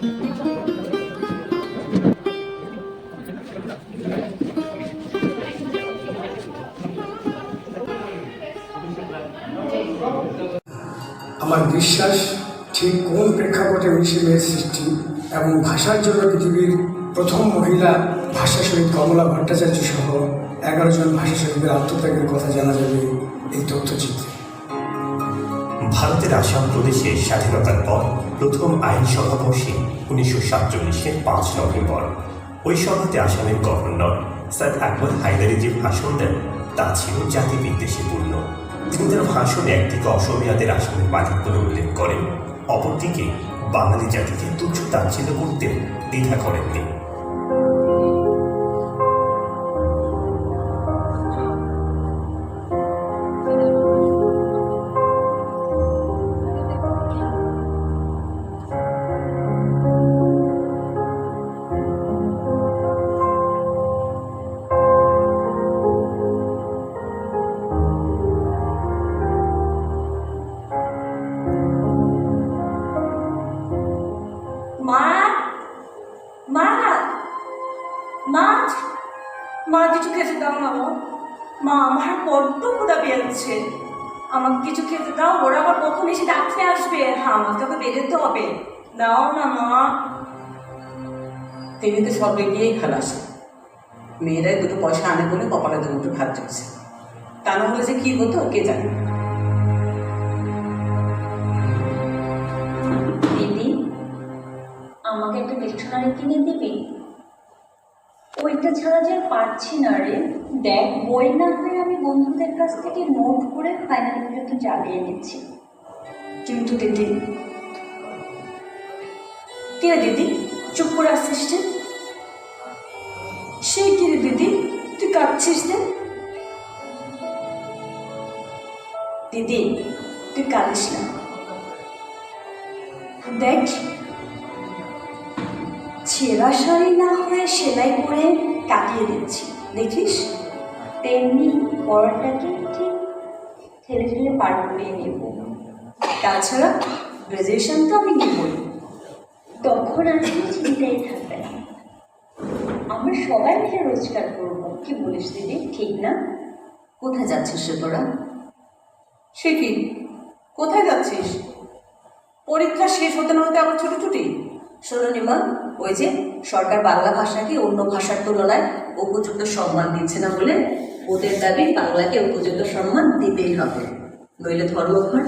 আমার বিশ্বাস ঠিক কোন প্রেক্ষাপটে মেয়ের সৃষ্টি এবং ভাষার জন্য পৃথিবীর প্রথম মহিলা ভাষা শহীদ কমলা ভট্টাচার্য সহ এগারো জন ভাষা শহীদের আত্মত্যাগের কথা জানা যাবে এই তথ্যচিত্রে। ভারতের আসাম প্রদেশে স্বাধীনতার পর প্রথম আইনসভা বসে উনিশশো সাতচল্লিশের পাঁচ নভেম্বর। ওই সভাতে আসামের গভর্নর স্যার আকবর হায়দারি যে ভাষণ দেন, তা ছিল জাতি বিদ্বেষে পূর্ণ। তিনি তার ভাষণে একদিকে অসমীয়াদের আসামের বলে উল্লেখ করেন, অপরদিকে বাঙালি জাতিকে তুচ্ছ তাচ্ছিল্য করতেও দ্বিধা করেননি। মা মা মা কিছু খেতে দাও না মা আমার বড্ড ক্ষুদা পেয়েছে। আমাকে কিছু খেতে দাও, ওরা আবার কখন এসে ডাকতে আসবে? হ্যাঁ আমাকে তো বেরোতে হবে। দাও না, মা। তিনি তো সব গিয়েই খালাস মেয়েরাই দুটো পয়সা আনে বলে কপালে দুটো ভাত চলছে তা না হলে যে কি হতো, কে জানে? একটা ডিকশনারি কিনে দিবি? ওইটা ছাড়া যে পারছি না রে। দেখ, বই না হয়ে আমি বন্ধুদের কাছ থেকে নোট করে ফাইনাল পর্যন্ত চালিয়ে নিচ্ছি। কিন্তু দিদি, কে দিদি? চুপ করে আসছিস যে? সেই কি রে দিদি? তুই কাঁদছিস যে? দিদি, তুই কাঁদিস না। দেখ ছেঁড়া শাড়ি না হয়ে সেলাই করে কাটিয়ে দিচ্ছি। দেখিস? তেমনি পড়াটাকে ঠিক ঠেলে ঠেলে পার করিয়ে নেব। তাছাড়া গ্রাজুয়েশন তো আমি নিবই। তখন আর কোনো চিন্তাই থাকবে না। আমরা সবাই মিলে রোজগার করব। কি বলিস দিদি? ঠিক না? কোথায় যাচ্ছিস সে তোরা? সে কি? কোথায় যাচ্ছিস? পরীক্ষা শেষ হতে না হতে আবার ছুটি শোনো নিমা ওই যে সরকার বাংলা ভাষাকে অন্য ভাষার তুলনায় উপযুক্ত সম্মান দিচ্ছে না বলে ওদের দাবি বাংলাকে উপযুক্ত সম্মান দিতেই হবে। নইলে ধর্মঘট